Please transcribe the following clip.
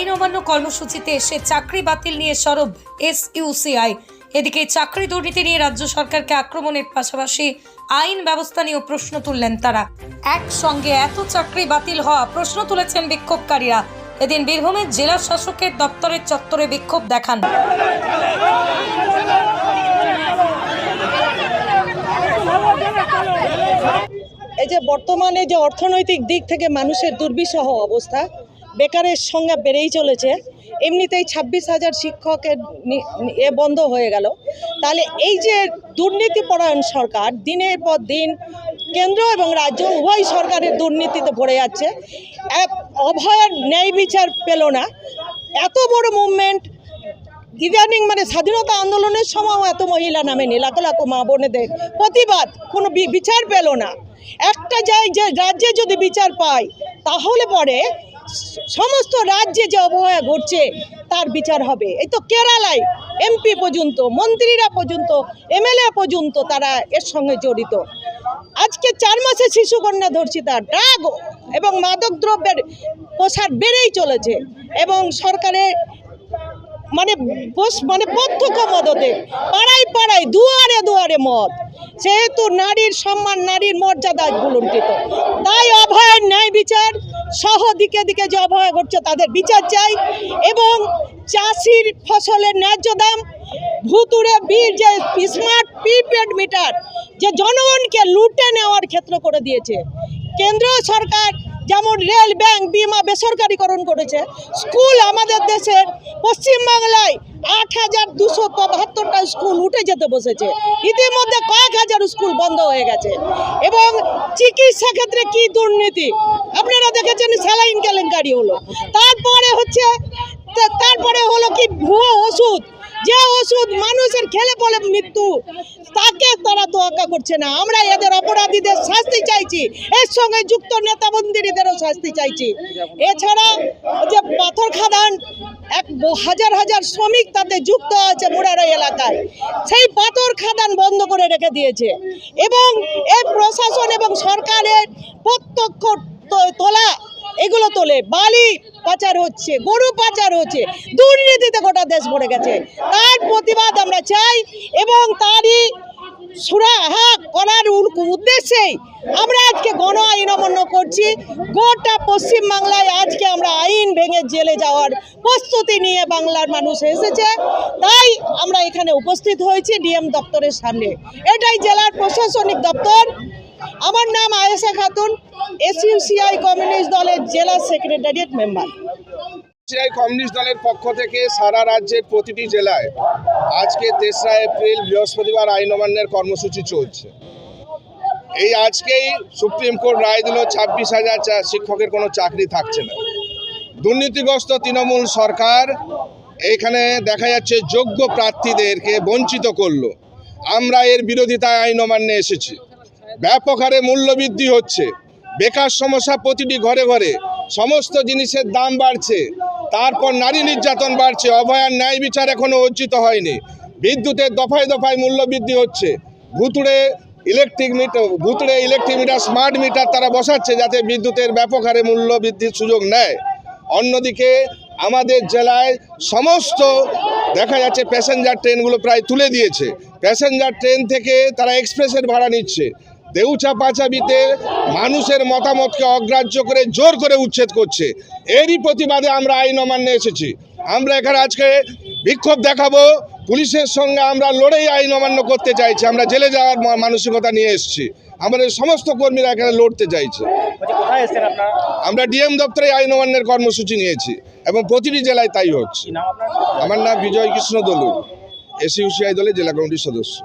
আইন অমান্য কর্মসূচিতে এসে চাকরি বাতিল নিয়ে সরব এসইউসিআই। এদিকে চাকরি দুর্নীতি নিয়ে রাজ্য সরকারকে আক্রমণের পাশাপাশি আইন ব্যবস্থা নিয়েও প্রশ্ন তুললেন তারা। একসঙ্গে এত চাকরি বাতিল হওয়া প্রশ্ন তুলেছেন বিক্ষোভকারীরা। এদিন বীরভূমের জেলা শাসকের দপ্তরের চত্বরে বিক্ষোভ দেখান। এই যে বর্তমানে যে অর্থনৈতিক দিক থেকে মানুষের দুর্বিষহ অবস্থা বেকারের সংখ্যা বেড়েই চলেছে। এমনিতেই ছাব্বিশ হাজার শিক্ষকের এ বন্ধ হয়ে গেল। তাহলে এই যে দুর্নীতিপরায়ণ সরকার, দিনের পর দিন কেন্দ্র এবং রাজ্য উভয় সরকারের দুর্নীতিতে ভরে যাচ্ছে। এক অভয়ের ন্যায় বিচার পেল না। এত বড় মুভমেন্ট ইদানিং মানে স্বাধীনতা আন্দোলনের সময়ও এত মহিলা নামেনি লাখ লাখ মা বোনেদের প্রতিবাদ, কোনো বিচার পেল না। একটা যাই যে রাজ্যে যদি বিচার পায়, তাহলে পরে সমস্ত রাজ্যে যে অবহেলা ঘটছে, তার বিচার হবে। এই তো কেরালায় এমপি পর্যন্ত, মন্ত্রীরা পর্যন্ত, এমএলএ পর্যন্ত তারা এর সঙ্গে জড়িত। আজকে চার মাসে শিশুকন্যা ধর্ষিতা ড্রাগ এবং মাদক দ্রব্যের প্রসার বেড়েই চলেছে এবং সরকারের মানে মানে প্রত্যক্ষ মদতে, পাড়ায় পাড়ায়, দুয়ারে দুয়ারে মদ। সেহেতু নারীর সম্মান, নারীর মর্যাদা ভুলুণ্ঠিত তাই অভয়ের ন্যায় সহ দিকে দিকে যে অবহেলা ঘটছে তাদের বিচার চাই এবং চাষির ফসলের ন্যায্য দাম ভুতুরে বীর যে স্মার্ট প্রিপেড মিটার যে জনগণকে লুটে নেওয়ার ক্ষেত্র করে দিয়েছে। কেন্দ্র সরকার যেমন রেল, ব্যাংক, বিমা বেসরকারীকরণ করেছে। স্কুল আমাদের দেশের পশ্চিমবাংলায় আট হাজার দুশো বাহাত্তরটা স্কুল উঠে যেতে বসেছে। ইতিমধ্যে কয়েক হাজার স্কুল বন্ধ হয়ে গেছে। এবং চিকিৎসা ক্ষেত্রে কি দুর্নীতি? আপনারা দেখেছেন স্যালাইন কেলেঙ্কারি হলো। তারপরে হচ্ছে তারপরে হলো কি ভুয়ো ওষুধ? যে ওষুধ মানুষের খেলে পড়ে মৃত্যু, তাকে তারা তোয়াক্কা করছে না। আমরা এদের অপরাধীদের শাস্তি চাইছি। এর সঙ্গে যুক্ত নেতা মন্ত্রীদেরও শাস্তি চাইছি। এছাড়া যে পাথর খাদান, এক হাজার হাজার শ্রমিক তাতে যুক্ত আছে মুরারই এলাকায়। সেই পাথর খাদান বন্ধ করে রেখে দিয়েছে। এবং এই প্রশাসন এবং সরকারের প্রত্যক্ষ তোলা, এগুলো তোলে। বালি পাচার হচ্ছে, গরু পাচার হচ্ছে, দুর্নীতিতে গোটা দেশ ভরে গেছে। তার প্রতিবাদ আমরা চাই এবং তারই সুরাহা করার উদ্দেশ্যেই আমরা আজকে গণ আইন অমান্য করছি। গোটা পশ্চিমবাংলায় আজকে আমরা আইন ভেঙে জেলে যাওয়ার প্রস্তুতি নিয়ে বাংলার মানুষ এসেছে। তাই আমরা এখানে উপস্থিত হয়েছি ডিএম দপ্তরের সামনে। এটাই জেলার প্রশাসনিক দপ্তর। আমার নাম আয়েশা খাতুন এসইউসিআই কমিউনিস্ট দলের জেলা সেক্রেটারিয়েট মেম্বার সিআই কমিউনিস্ট দলের পক্ষ থেকে সারা রাজ্যের প্রতিটি জেলায়। আজকে তেসরা এপ্রিল বৃহস্পতিবার আইন অমান্যের কর্মসূচি চলছে। এই আজকেই সুপ্রিম কোর্ট রায় দিল, ছাব্বিশ হাজার শিক্ষকের কোনো চাকরি থাকছে না। দুর্নীতিগ্রস্ত তৃণমূল সরকার এখানে দেখা যাচ্ছে যোগ্য প্রার্থীদেরকে বঞ্চিত করল। আমরা এর বিরোধিতায় আইন অমান্যে এসেছি। ব্যাপক হারে মূল্যবৃদ্ধি হচ্ছে। বেকার সমস্যা প্রতিটি ঘরে ঘরে। সমস্ত জিনিসের দাম বাড়ছে। তারপর নারী নির্যাতন বাড়ছে, অভয়ার ন্যায় বিচার এখনও অর্জিত হয়নি। বিদ্যুতের দফায় দফায় মূল্য বৃদ্ধি হচ্ছে। ভুতুড়ে ইলেকট্রিক মিটার ভুতুড়ে ইলেকট্রিক মিটার স্মার্ট মিটার তারা বসাচ্ছে যাতে বিদ্যুতের ব্যাপক হারে মূল্য বৃদ্ধির সুযোগ নেয়। অন্যদিকে আমাদের জেলায় সমস্ত দেখা যাচ্ছে প্যাসেঞ্জার ট্রেনগুলো প্রায় তুলে দিয়েছে। প্যাসেঞ্জার ট্রেন থেকে তারা এক্সপ্রেসের ভাড়া নিচ্ছে। দেউচা পাচাবিতে মানুষের মতামতকে অগ্রাহ্য করে জোর করে উচ্ছেদ করছে। এরই প্রতিবাদে আমরা আইন অমান্যে এসেছি। আমরা এখানে আজকে বিক্ষোভ দেখাবো। পুলিশের সঙ্গে আমরা লড়েই আইন অমান্য করতে চাইছি। আমরা জেলে যাওয়ার মানসিকতা নিয়ে এসেছি। আমাদের সমস্ত কর্মীরা এখানে লড়তে চাইছে। আমরা ডিএম দপ্তরে আইন অমান্যের কর্মসূচি নিয়েছি এবং প্রতিটি জেলায় তাই হচ্ছে। আমার নাম বিজয় কৃষ্ণ দলু এসইউসিআই দলের জেলা কমিটির সদস্য।